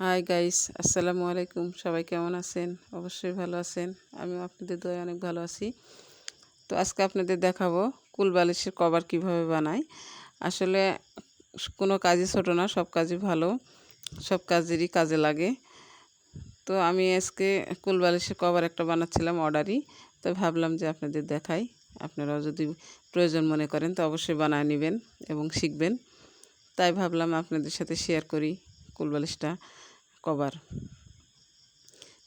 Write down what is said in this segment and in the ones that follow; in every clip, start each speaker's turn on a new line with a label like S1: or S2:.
S1: Hi guys আসসালামু আলাইকুম। সবাই কেমন আছেন? অবশ্যই ভালো আছেন। আমিও আপনাদের দয়ে অনেক ভালো আছি। তো আজকে আপনাদের দেখাবো কুল বালিশের কভার কীভাবে বানাই। আসলে কোনো কাজই ছোটো না, সব কাজই ভালো। সব কাজেরই কাজে লাগে। তো আমি আজকে কুল বালিশের কভার একটা বানাচ্ছিলাম অর্ডারই। তো ভাবলাম যে আপনাদের দেখাই। আপনারাও যদি প্রয়োজন মনে করেন তো অবশ্যই বানায় নেবেন এবং শিখবেন। তাই ভাবলাম আপনাদের সাথে শেয়ার করি। কুল বালিশটা কভার।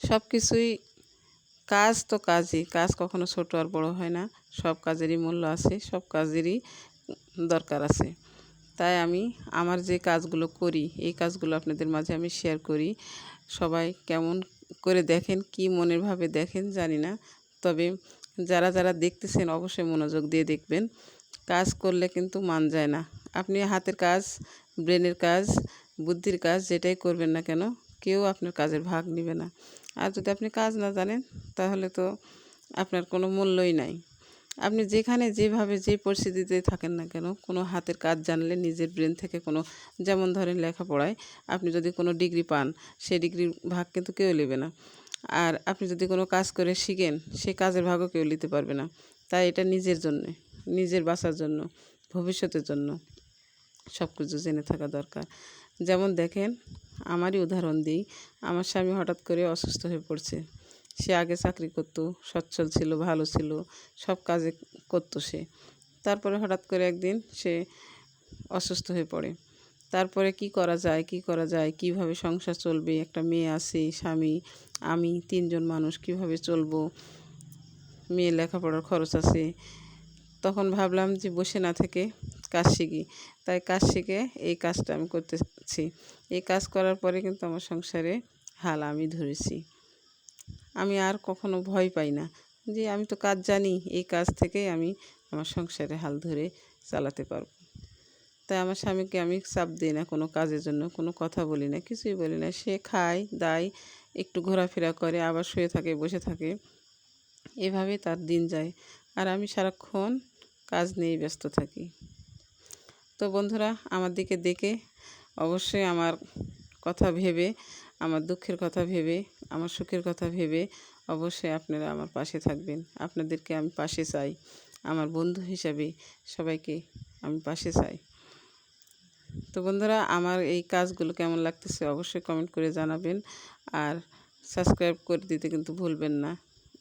S1: সব কিছুই কাজ তো কাজই, কাজ কখনো ছোট আর বড় হয় না, সব কাজেরই মূল্য আছে, সব কাজেরই দরকার আছে। তাই আমি আমার যে কাজগুলো করি, এই কাজগুলো আপনাদের মাঝে আমি শেয়ার করি। সবাই কেমন করে দেখেন, কি মনের ভাবে দেখেন জানি না, তবে যারা যারা দেখতেছেন অবশ্যই মনোযোগ দিয়ে দেখবেন। কাজ করলে কিন্তু মান যায় না। আপনি হাতের কাজ ব্রেনের কাজ বুদ্ধির কাজ যেটাই করবেন না কেন, কেউ আপনার কাজের ভাগ নেবে না। আর যদি আপনি কাজ না জানেন, তাহলে তো আপনার কোনো মূল্যই নাই। আপনি যেখানে যেভাবে যে পরিস্থিতিতে থাকেন না কেন, কোনো হাতের কাজ জানলে নিজের ব্রেন থেকে কোনো, যেমন ধরেন লেখাপড়ায় আপনি যদি কোনো ডিগ্রি পান, সেই ডিগ্রির ভাগ কিন্তু কেউ নেবে না। আর আপনি যদি কোনো কাজ করে শিখেন, সেই কাজের ভাগও কেউ নিতে পারবে না। তাই এটা নিজের জন্যে, নিজের বাঁচার জন্য, ভবিষ্যতের জন্য সব কিছু জেনে থাকা দরকার। যেমন দেখেন, আমারই উদাহরণ দিই। আমার স্বামী হঠাৎ করে অসুস্থ হয়ে পড়ছে। সে আগে চাকরি করতো, সচ্ছল ছিল, ভালো ছিল, সব কাজে করতো সে। তারপরে হঠাৎ করে একদিন সে অসুস্থ হয়ে পড়ে। তারপরে কি করা যায়, কি করা যায়, কীভাবে সংসার চলবে? একটা মেয়ে আছে, স্বামী, আমি তিনজন মানুষ, কীভাবে চলবো? মেয়ে লেখাপড়ার খরচ আছে। তখন ভাবলাম যে বসে না থেকে কাজ শিখি তাই কাজ শিখে এই কাজটা আমি করতেছি। এই কাজ করার পরে কিন্তু আমার সংসারে হাল আমি ধরেছি। আমি আর কখনো ভয় পাই না যে আমি তো কাজ জানি, এই কাজ থেকেই আমি আমার সংসারে হাল ধরে চালাতে পারব। তাই আমার স্বামীকে আমি চাপ দিই না কোনো কাজের জন্য, কোনো কথা বলি না, কিছুই বলি না। সে খায়, দায়, একটু ঘোরাফেরা করে, আবার শুয়ে থাকে, বসে থাকে। এভাবে তার দিন যায়। আর আমি সারাক্ষণ কাজ নিয়েই ব্যস্ত থাকি। তো বন্ধুরা, আমার দিকে দেখে অবশ্যই আমার কথা ভেবে, আমার দুঃখের কথা ভেবে, আমার সুখের কথা ভেবে অবশ্যই আপনারা আমার পাশে থাকবেন। আপনাদেরকে আমি পাশে চাই। আমার বন্ধু হিসাবে সবাইকে আমি পাশে চাই। তো বন্ধুরা, আমার এই কাজগুলো কেমন লাগতেছে অবশ্যই কমেন্ট করে জানাবেন। আর সাবস্ক্রাইব করে দিতে কিন্তু ভুলবেন না।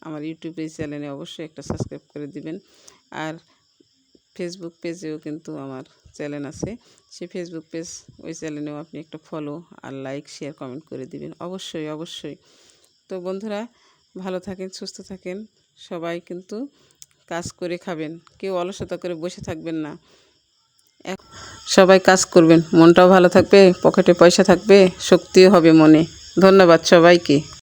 S1: আমার ইউটিউব এই চ্যানেলে অবশ্যই একটা সাবস্ক্রাইব করে দিবেন। আর ফেসবুক পেজেও কিন্তু আমার চ্যানেল আছে। সেই ফেসবুক পেজ ওই চ্যানেলেও আপনি একটা ফলো আর লাইক শেয়ার কমেন্ট করে দিবেন। অবশ্যই অবশ্যই। তো বন্ধুরা, ভালো থাকেন, সুস্থ থাকেন। সবাই কিন্তু কাজ করে খাবেন। কেউ অলসতা করে বসে থাকবেন না। এক সবাই কাজ করবেন। মনটাও ভালো থাকবে পকেটে পয়সা থাকবে, শক্তিও হবে মনে। ধন্যবাদ সবাইকে।